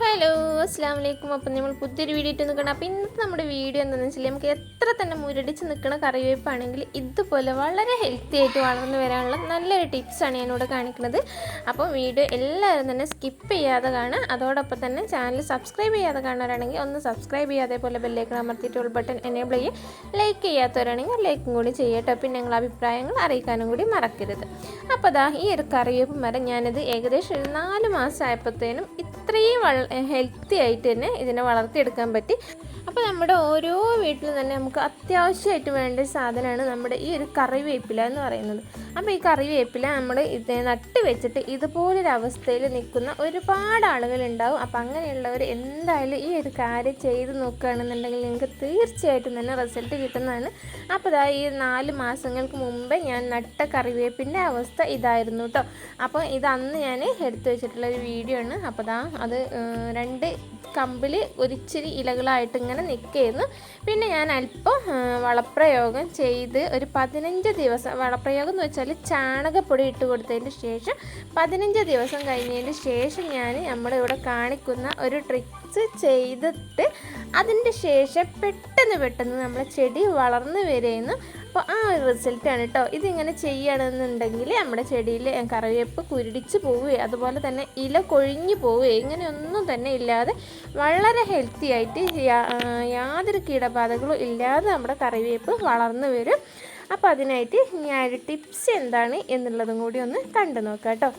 Hello അസ്സാം വലൈക്കും അപ്പം നമ്മൾ പുതിയൊരു വീഡിയോ ഇട്ട് നിൽക്കണം അപ്പോൾ ഇന്നത്തെ നമ്മുടെ വീഡിയോ എന്താണെന്ന് വെച്ചാൽ നമുക്ക് എത്ര തന്നെ മുരടിച്ച് നിൽക്കുന്ന കറിവേപ്പാണെങ്കിൽ ഇതുപോലെ വളരെ ഹെൽത്തി ആയിട്ട് വളർന്നു വരാനുള്ള നല്ലൊരു ടിപ്സാണ് ഞാനിവിടെ കാണിക്കുന്നത്. അപ്പോൾ വീഡിയോ എല്ലാവരും തന്നെ സ്കിപ്പ് ചെയ്യാതെ കാണുക. അതോടൊപ്പം തന്നെ ചാനൽ സബ്സ്ക്രൈബ് ചെയ്യാതെ കാണാനാണെങ്കിൽ ഒന്ന് സബ്സ്ക്രൈബ് ചെയ്യാതെ പോലെ ബെല്ലേക്ക് അമർത്തിയിട്ട് ഉൾ ബട്ടൺ എനേബിൾ ചെയ്യുക. ലൈക്ക് ചെയ്യാത്തവരാണെങ്കിൽ ലൈക്കും കൂടി ചെയ്യട്ടോ പിന്നെ നിങ്ങളുടെ അഭിപ്രായങ്ങൾ അറിയിക്കാനും കൂടി മറക്കരുത്. അപ്പോൾ ദാ ഈ ഒരു കറിവേപ്പ് മരം ഞാനിത് ഏകദേശം ഒരു നാല് മാസം ആയപ്പോഴത്തേനും ഇത്രയും ഹെൽത്തി ആയിട്ട് തന്നെ ഇതിനെ വളർത്തിയെടുക്കാൻ പറ്റി. അപ്പോൾ നമ്മുടെ ഓരോ വീട്ടിലും തന്നെ നമുക്ക് അത്യാവശ്യമായിട്ട് വേണ്ട സാധനമാണ് നമ്മുടെ ഈ ഒരു കറിവേപ്പില എന്ന് പറയുന്നത്. അപ്പോൾ ഈ കറിവേപ്പില നമ്മൾ ഇത് നട്ട് വെച്ചിട്ട് ഇതുപോലൊരു അവസ്ഥയിൽ നിൽക്കുന്ന ഒരുപാട് ആളുകളുണ്ടാവും. അപ്പോൾ അങ്ങനെയുള്ളവർ എന്തായാലും ഈ ഒരു കാര്യം ചെയ്ത് നോക്കുകയാണെന്നുണ്ടെങ്കിൽ നിങ്ങൾക്ക് തീർച്ചയായിട്ടും തന്നെ റിസൾട്ട് കിട്ടുന്നതാണ്. അപ്പോൾ ഇതാ ഈ നാല് മാസങ്ങൾക്ക് മുമ്പേ ഞാൻ നട്ട കറിവേപ്പിന്റെ അവസ്ഥ ഇതായിരുന്നു കേട്ടോ അപ്പോൾ ഇത് അന്ന് ഞാൻ എടുത്തു വെച്ചിട്ടുള്ള ഒരു വീഡിയോ ആണ്. അപ്പോൾ ദാ അത് രണ്ട് കമ്പിൽ ഒരിച്ചിരി ഇലകളായിട്ട് ഇങ്ങനെ നിൽക്കുകയായിരുന്നു. പിന്നെ ഞാൻ അല്പം വളപ്രയോഗം ചെയ്ത് ഒരു പതിനഞ്ച് ദിവസം വളപ്രയോഗം എന്ന് വെച്ചാൽ ചാണകപ്പൊടി ഇട്ട് കൊടുത്തതിന് ശേഷം പതിനഞ്ച് ദിവസം കഴിഞ്ഞതിന് ശേഷം ഞാൻ നമ്മുടെ ഇവിടെ കാണിക്കുന്ന ഒരു ട്രിക്സ് ചെയ്തിട്ട് അതിന്റെ ശേഷം പെട്ടെന്ന് പെട്ടെന്ന് നമ്മളെ ചെടി വളർന്നു വരുന്നു അപ്പോൾ ആ ഒരു റിസൾട്ടാണ് കേട്ടോ. ഇതിങ്ങനെ ചെയ്യണമെന്നുണ്ടെങ്കിൽ നമ്മുടെ ചെടിയിൽ കറിവേപ്പ് കുരുടിച്ച് പോവുകയും അതുപോലെ തന്നെ ഇല കൊഴിഞ്ഞു പോവുകയും ഇങ്ങനെയൊന്നും തന്നെ ഇല്ലാതെ വളരെ ഹെൽത്തി ആയിട്ട് യാതൊരു കീടബാധകളും ഇല്ലാതെ നമ്മുടെ കറിവേപ്പ് വളർന്നു വരും. അപ്പോൾ അതിനായിട്ട് ഞാൻ ടിപ്സ് എന്താണ് എന്നുള്ളതും കൂടി ഒന്ന് കണ്ടു നോക്കാം കേട്ടോ.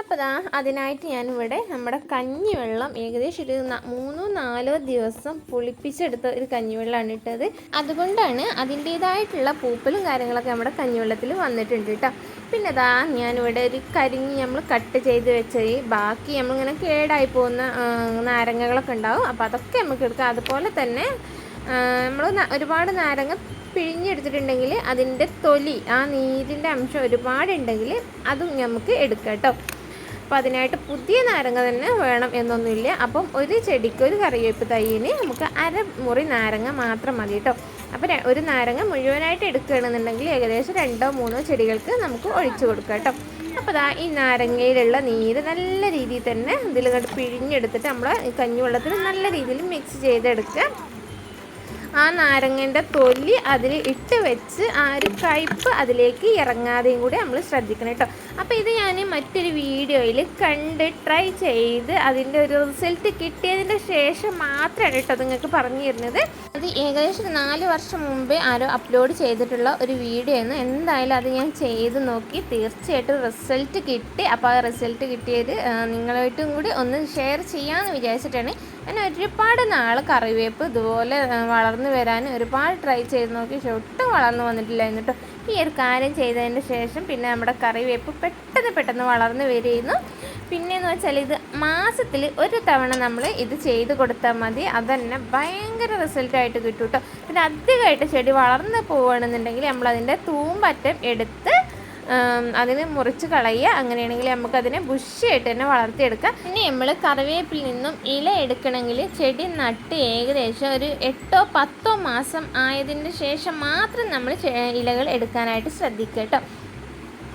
അപ്പോൾ ദാ അതിനായിട്ട് ഞാനിവിടെ നമ്മുടെ കഞ്ഞിവെള്ളം ഏകദേശം ഒരു മൂന്നോ നാലോ ദിവസം പുളിപ്പിച്ചെടുത്ത ഒരു കഞ്ഞിവെള്ളമാണ് ഇട്ടത്. അതുകൊണ്ടാണ് അതിന്റേതായിട്ടുള്ള പൂപ്പലും കാര്യങ്ങളൊക്കെ നമ്മുടെ കഞ്ഞിവെള്ളത്തിൽ വന്നിട്ടുണ്ട് കേട്ടോ. പിന്നെ ദാ ഞാനിവിടെ ഒരു കരിഞ്ഞ് നമ്മൾ കട്ട് ചെയ്ത് വെച്ച് ബാക്കി നമ്മളിങ്ങനെ കേടായി പോകുന്ന നാരങ്ങകളൊക്കെ ഉണ്ടാവും. അപ്പോൾ അതൊക്കെ നമുക്ക് എടുക്കാം. അതുപോലെ തന്നെ നമ്മൾ ഒരുപാട് നാരങ്ങ പിഴിഞ്ഞെടുത്തിട്ടുണ്ടെങ്കിൽ അതിന്റെ തൊലി ആ നീരിന്റെ അംശം ഒരുപാടുണ്ടെങ്കിൽ അതും നമുക്ക് എടുക്കാം കേട്ടോ. അപ്പോൾ അതിനായിട്ട് പുതിയ നാരങ്ങ തന്നെ വേണം എന്നൊന്നുമില്ല. അപ്പം ഒരു ചെടിക്ക് ഒരു കറിവേപ്പ് തൈയിന് നമുക്ക് അര മുറി നാരങ്ങ മാത്രം മതി കേട്ടോ അപ്പോൾ ഒരു നാരങ്ങ മുഴുവനായിട്ട് എടുക്കുകയാണെന്നുണ്ടെങ്കിൽ ഏകദേശം രണ്ടോ മൂന്നോ ചെടികൾക്ക് നമുക്ക് ഒഴിച്ചു കൊടുക്കാം കേട്ടോ അപ്പോൾ ദാ ഈ നാരങ്ങയിലുള്ള നീര് നല്ല രീതിയിൽ തന്നെ ഇതിൽ കണ്ട് പിഴിഞ്ഞെടുത്തിട്ട് നമ്മൾ കഞ്ഞിവെള്ളത്തിൽ നല്ല രീതിയിൽ മിക്സ് ചെയ്തെടുക്കുക. ആ നാരങ്ങന്റെ തൊലി അതിൽ ഇട്ട് വെച്ച് ആ ഒരു കയ്പ്പ് അതിലേക്ക് ഇറങ്ങാതെയും കൂടി നമ്മൾ ശ്രദ്ധിക്കണം കേട്ടോ. അപ്പോൾ ഇത് ഞാൻ മറ്റൊരു വീഡിയോയിൽ കണ്ട് ട്രൈ ചെയ്ത് അതിന്റെ ഒരു റിസൾട്ട് കിട്ടിയതിന്റെ ശേഷം മാത്രമാണ് കേട്ടോ നിങ്ങൾക്ക് പറഞ്ഞു തരുന്നത്. അത് ഏകദേശം നാല് വർഷം മുമ്പേ ആരോ അപ്ലോഡ് ചെയ്തിട്ടുള്ള ഒരു വീഡിയോ ആണ് എന്തായാലും അത് ഞാൻ ചെയ്ത് നോക്കി തീർച്ചയായിട്ടും റിസൾട്ട് കിട്ടി. അപ്പോൾ ആ റിസൾട്ട് കിട്ടിയത് നിങ്ങളായിട്ടും കൂടി ഒന്ന് ഷെയർ ചെയ്യാമെന്ന് വിചാരിച്ചിട്ടാണ്. ഞാൻ ഒരുപാട് നാൾ കറിവേപ്പ് ഇതുപോലെ ആ, വളർന്നു വരാൻ ഒരുപാട് ട്രൈ ചെയ്ത് നോക്കി പക്ഷെ ഒട്ടും വളർന്നു വന്നിട്ടില്ല എന്നിട്ട്. ഈ ഒരു കാര്യം ചെയ്തതിന് ശേഷം പിന്നെ നമ്മുടെ കറിവേപ്പ് പെട്ടെന്ന് പെട്ടെന്ന് വളർന്നു വരികയുന്നു പിന്നെയെന്ന് വെച്ചാൽ ഇത് മാസത്തിൽ ഒരു തവണ നമ്മൾ ഇത് ചെയ്ത് കൊടുത്താൽ മതി. അതന്നെ ഭയങ്കര റിസൾട്ടായിട്ട് കിട്ടും കേട്ടോ. പിന്നെ അധികമായിട്ട് ചെടി വളർന്ന് പോവുകയാണെന്നുണ്ടെങ്കിൽ നമ്മളതിന്റെ തൂമ്പറ്റം എടുത്ത് അതിന് മുറിച്ച് കളയുക. അങ്ങനെയാണെങ്കിൽ നമുക്ക് അതിനെ ബുഷിയായിട്ട് തന്നെ വളർത്തിയെടുക്കാം. ഇനി നമ്മൾ കറിവേപ്പിൽ നിന്നും ഇല എടുക്കണമെങ്കിൽ ചെടി നട്ട് ഏകദേശം ഒരു എട്ടോ പത്തോ മാസം ആയതിന്റെ ശേഷം മാത്രം നമ്മൾ ഇലകൾ എടുക്കാനായിട്ട് ശ്രദ്ധിക്കുക കേട്ടോ.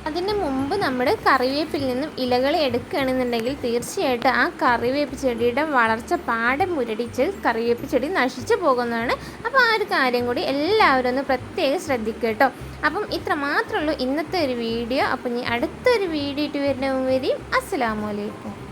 അതിന് മുമ്പ് നമ്മൾ കറിവേപ്പിൽ നിന്നും ഇലകൾ എടുക്കുകയാണെന്നുണ്ടെങ്കിൽ തീർച്ചയായിട്ടും ആ കറിവേപ്പ് ചെടിയുടെ വളർച്ച പാടെ മുരടിച്ച് കറിവേപ്പ് ചെടി നശിച്ചു പോകുന്നതാണ്. അപ്പോൾ ആ ഒരു കാര്യം കൂടി എല്ലാവരും ഒന്ന് പ്രത്യേകം ശ്രദ്ധിക്കുക കേട്ടോ. അപ്പം ഇത്ര മാത്രമേ ഉള്ളൂ ഇന്നത്തെ ഒരു വീഡിയോ. അപ്പം ഇനി അടുത്തൊരു വീഡിയോ ഇട്ട് വരുന്നവരെയും വരെയും അസ്സലാമലൈക്കും